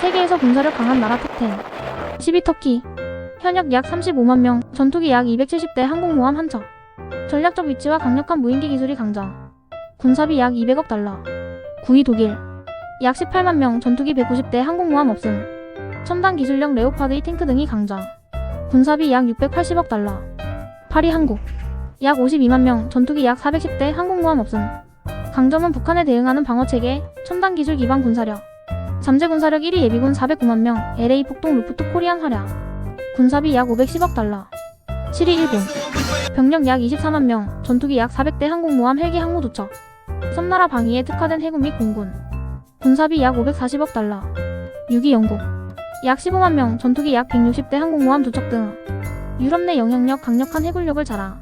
세계에서 군사력 강한 나라 탑10 12 터키 현역 약 35만 명, 전투기 약 270대 항공모함 한 척. 전략적 위치와 강력한 무인기 기술이 강자. 군사비 약 200억 달러. 9위 독일. 약 18만 명, 전투기 190대 항공모함 없음. 첨단 기술력 레오파드 2 탱크 등이 강자. 군사비 약 680억 달러. 8위 한국. 약 52만 명, 전투기 약 410대 항공모함 없음. 강점은 북한에 대응하는 방어체계, 첨단 기술 기반 군사력. 잠재 군사력 1위 예비군 409만 명, LA 폭동 루프트 코리안 활약. 군사비 약 510억 달러. 7위 일본. 병력 약 24만 명, 전투기 약 400대 항공모함 헬기 항모 도착. 섬나라 방위에 특화된 해군 및 공군. 군사비 약 540억 달러. 6위 영국. 약 15만 명, 전투기 약 160대 항공모함 도착 등 유럽 내 영향력 강력한 해군력을 자랑.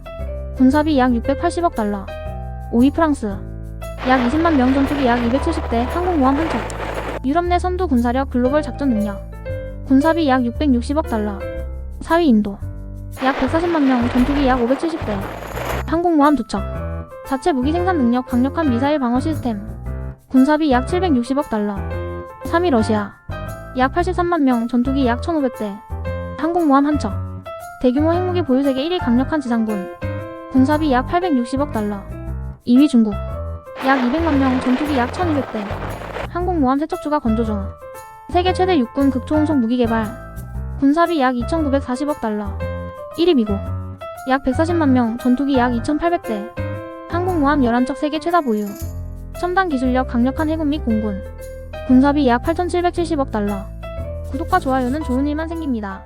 군사비 약 680억 달러. 5위 프랑스. 약 20만 명 전투기 약 270대 항공모함 한 척. 유럽 내 선도 군사력 글로벌 작전 능력. 군사비 약 660억 달러. 4위 인도. 약 140만 명 전투기 약 570대. 항공모함 도착. 자체 무기 생산 능력 강력한 미사일 방어 시스템. 군사비 약 760억 달러. 3위 러시아. 약 83만 명 전투기 약 1,500대. 항공모함 한 척. 대규모 핵무기 보유 세계 1위 강력한 지상군. 군사비 약 860억 달러. 2위 중국. 약 200만 명 전투기 약 1,200대. 항공모함 세척주가 건조 중. 세계 최대 육군 극초음속 무기 개발. 군사비 약 2,940억 달러. 1위 미국. 약 140만 명, 전투기 약 2,800대. 항공모함 11척 세계 최다 보유. 첨단 기술력 강력한 해군 및 공군. 군사비 약 8,770억 달러. 구독과 좋아요는 좋은 일만 생깁니다.